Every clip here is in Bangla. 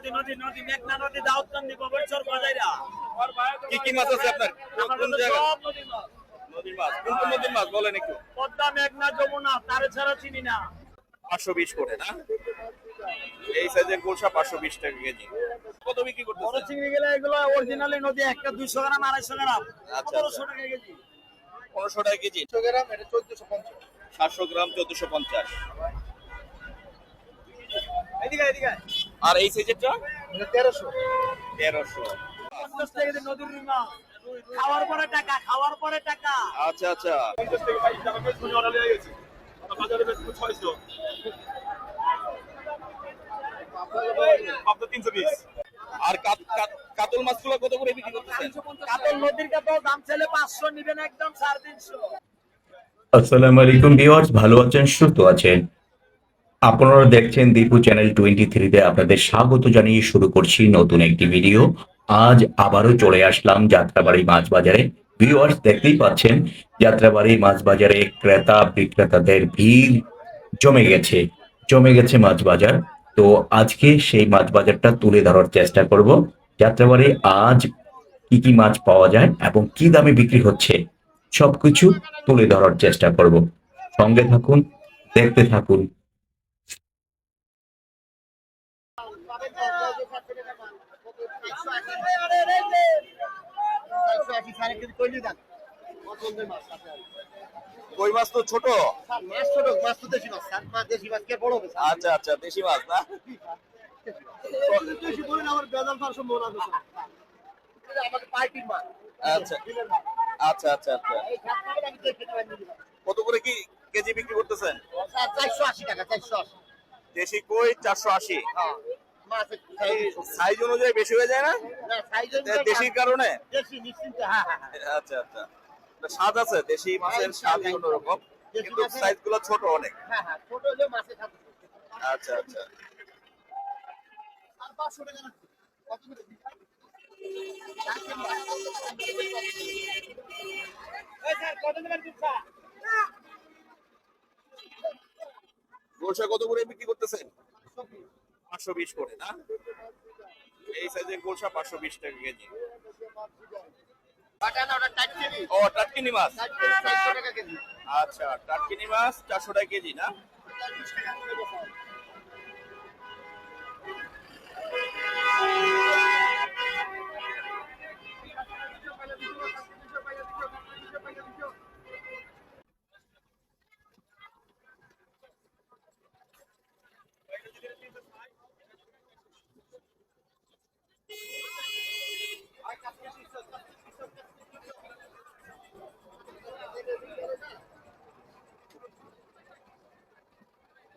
নদী নদী নদী মেঘনা নদী দাউদকান্দি গোবরচর বাজাইরা। কি কি মাছ আছে আপনার? কোন জায়গা সব নদী মাছ। নদীর মাছ। কোন কোন নদীর মাছ বলেন একটু? পদ্মা মেঘনা যমুনা তারে ছাড়া চিনি না। পাঁচশো বিশ করে না? এই সাইজের গোলসা পাঁচশো বিশ টাকা কেজি। কত বিক্রি বড় চিংড়ি গেলে এগুলো অরিজিনালি নদী একটা দুইশো গ্রাম আড়াইশো গ্রাম। আচ্ছা, পনেরোশো টাকা কেজি। পনেরোশো টাকা কেজি? গ্রাম এটা চোদ্দশো পঞ্চাশ। সাতশো গ্রাম চোদ্দশো পঞ্চাশ। এদিকে এদিকে আর এই সাইজেরটা তেরোশো। তেরোশো। খাওয়ার পরে টাকা খাওয়ার পরে টাকা। আচ্ছা আচ্ছা। আর কাত- কাত- কাতল মাছগুলো কত করে বিক্রি করতেছেন? কাতল নদীর কাতল দাম চাইলে পাঁচশো নিবেন একদম সাড়ে তিনশো। আসসালামু আলাইকুম ভিউয়ার্স ভালো আছেন সুস্থ আছেন? আপনারা দেখছেন দীপু চ্যানেল টোয়েন্টি থ্রিতে আপনাদের স্বাগত জানিয়ে শুরু করছি নতুন একটি ভিডিও আজ আবারও চলে আসলাম যাত্রাবাড়ি মাছ বাজারে ভিউয়ার্স দেখতেই পাচ্ছেন, যাত্রাবাড়ি মাছ বাজারে ক্রেতা বিক্রেতাদের ভিড় জমে গেছে জমে গেছে মাছ বাজার তো আজকে সেই মাছ বাজারটা তুলে ধরার চেষ্টা করব। যাত্রাবাড়ি আজ কি কি মাছ পাওয়া যায় এবং কি দামে বিক্রি হচ্ছে, সবকিছু তুলে ধরার চেষ্টা করব। সঙ্গে থাকুন, দেখতে থাকুন। কই মাছ তো ছোট? মাছ ছোট মাছ তো দেশি মাছ। সাত মাছ দেশি মাছ কে বড় হবে আচ্ছা আচ্ছা দেশি মাছ না? দেশি বলেন আমার বেজাল ফার সম্ভাবনা আছে আমাকে পার্টির মাছ। আচ্ছা আচ্ছা আচ্ছা আচ্ছা। কত করে কি কেজি বিক্রি করতেছেন? চারশো আশি টাকা চারশো আশি। দেশি কই চারশো আশি? হ্যাঁ। সাইজ অনুযায়ী বেশি হয়ে যায় না? দেশির কারণে? হ্যাঁ হ্যাঁ হ্যাঁ। আচ্ছা আচ্ছা। স্বাদ আছে দেশি মাছের স্বাদই অন্যরকম কিন্তু সাইজগুলো ছোট অনেক। আচ্ছা আচ্ছা। কত করে বিক্রি করতেছেন? পাঁচশো বিশ করে না? এই সাইজের গোলসা পাঁচশো বিশ টাকা কেজি। ও টাটকিনি মাছ? আচ্ছা টাটকিনি মাছ চারশো টাকা কেজি না? টাকা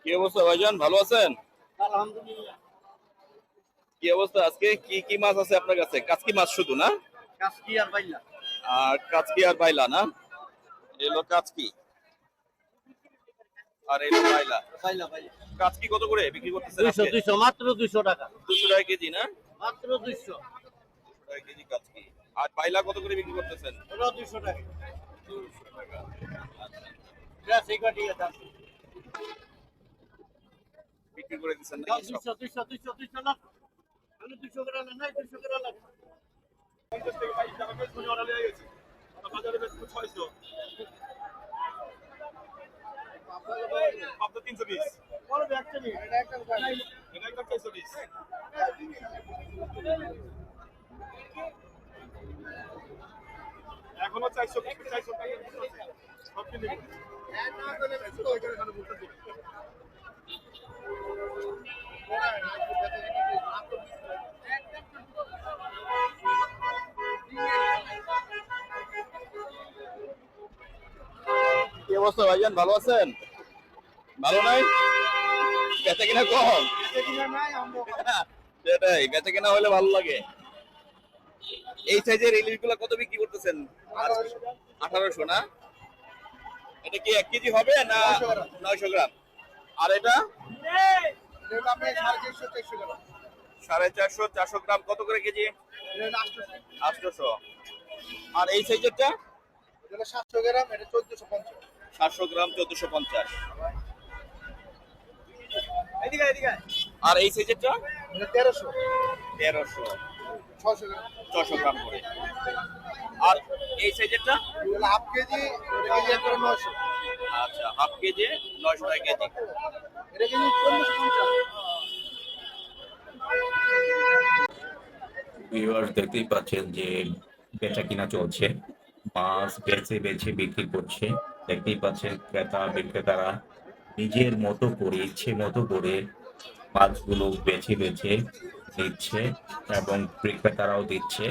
কি অবস্থা ভাইজান? ভালো আছেন? আলহামদুলিল্লাহ। কি অবস্থা আজকে? কি কি মাছ আছে আপনার কাছে? কাচকি মাছ শুধু না? কাজকি আর বাইলা। আর কাচকি আর বাইলা না? এলো কাচকি। আর এলো বাইলা। বাইলা বাইলা। কাচকি কত করে বিক্রি করতেছেন দুইশো আজকে? দুইশো মাত্র দুইশো টাকা। দুশো টাকা কেজি না? মাত্র দুইশো। দুশো টাকা কেজি কাচকি। আর বাইলা কত করে বিক্রি করতেছেন? ওটাও দুইশো টাকা। যা সেগুলো ঠিক আছে? বিক্রি করে দিচ্ছেন এটা একটা এখনও চারশো চারশো টাকা। সব কিনে অবস্থা ভাইজান, ভালো আছেন? ভালো নাই? বেচা কিনা কম? সেটাই, বেচা কিনা হলে ভালো লাগে। এই সাইজের ইলিশগুলা কত বিক্রি করতেছেন? আঠারোশো না? এটা কি এক কেজি হবে না নয়শো গ্রাম? আর এটা? সাড়ে চারশো চারশো গ্রাম, কত করে কেজি? আটশোশো আর এই সাইজেরটা সাতশো গ্রাম, এটা চোদ্দশো পঞ্চাশ। সাতশো গ্রাম চোদ্দশো পঞ্চাশ। এদিকে এদিকে। আর এই সাইজেরটা তেরোশো। তেরোশো। ছশো গ্রাম। করে। আর এই সাইজেরটা হাফ কেজি একবারে নয়শো। আচ্ছা হাফ কেজি নয়শো টাকা কেজি। ভিউয়ার্স দেখতেই পাচ্ছেন যে বেচা কিনা চলছে। মাছ বেছে বেছে বিক্রি করছে। দেখতেই পাচ্ছেন ক্রেতা বিক্রেতারা নিজের মতো করে, ইচ্ছে মতো করে মাছগুলো বেছে বেছে নিচ্ছে এবং বিক্রেতারাও দিচ্ছে।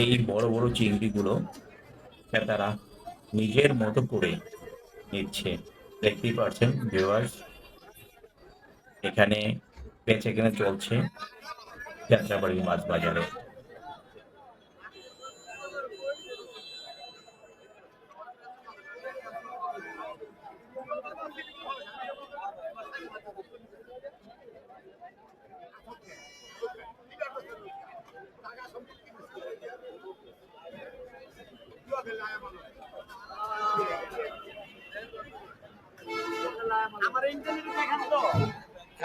এই বড় বড় চিংড়িগুলো ক্রেতারা নিজের মতো করে নিচ্ছে। দেখতেই পাচ্ছেন ভিউয়ার্স এখানে বেচে কেনা চলছে। যাত্রাবাড়ি মাছ বাজারে।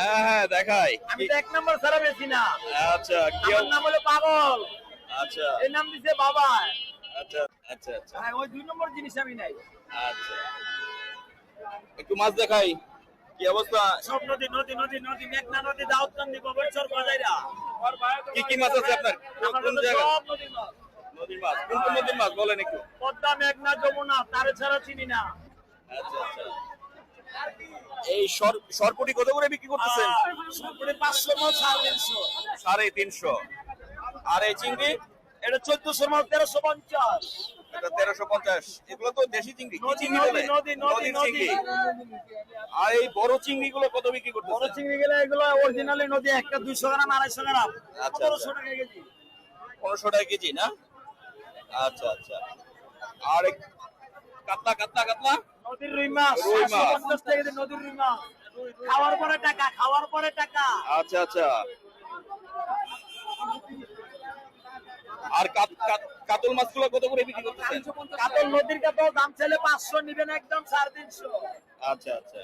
হ্যাঁ হ্যাঁ দেখাই। আমি তো এক নম্বর ছাড়া বেশি না। আচ্ছা আমার নাম হলো পাগল। আচ্ছা। এই নাম দিছে বাবা। আচ্ছা আচ্ছা আচ্ছা। আর ওই দুই নম্বর জিনিস আমি নাই। আচ্ছা। একটু মাছ দেখাই। কি অবস্থা? সব নদী নদী নদী নদী মেঘনা নদী দাউদকান্দি গোবরচর বাজাইরা। কি কি মাছ আছে আপনার? কোন জায়গা সব নদীর মাছ। নদীর মাছ। কোন কোন নদীর মাছ? বলেন একটু। পদ্মা মেঘনা যমুনা তারে ছাড়া চিনি না। আচ্ছা আচ্ছা। এই সর সরপুটি কত করে বিক্রি করতেছেন? সাড়ে তিনশো। সাড়ে তিনশো। আর এই চিংড়ি? এটা চোদ্দশো মাছ তেরোশো পঞ্চাশ। এটা তেরোশো পঞ্চাশ। এগুলো তো দেশি চিংড়ি। কি চিংড়ি বলে? নদী নদী নদীর চিংড়ি। আর এই বড় চিংড়ি গুলো কত বিক্রি বড় চিংড়ি গেলে এগুলো অরিজিনালি নদী একটা দুইশো গ্রাম আড়াইশো গ্রাম। আচ্ছা, পনেরোশো আচ্ছা। টাকা কেজি। পনেরোশো টাকা কেজি না? আচ্ছা আচ্ছা। আর কাতলা কাতলা কাতলা? নদীর রুই মাছ। রুই মাছ। টাকা নদীর রুই মাছ। খাওয়ার পরে টাকা খাওয়ার পরে টাকা। আচ্ছা আচ্ছা। আর কাত- কাত- কাতল মাছগুলো কত করে বিক্রি করতেছেন? কাতল নদীর কাতল দাম চাইলে পাঁচশো নিবেন একদম সাড়ে তিনশো। আচ্ছা আচ্ছা।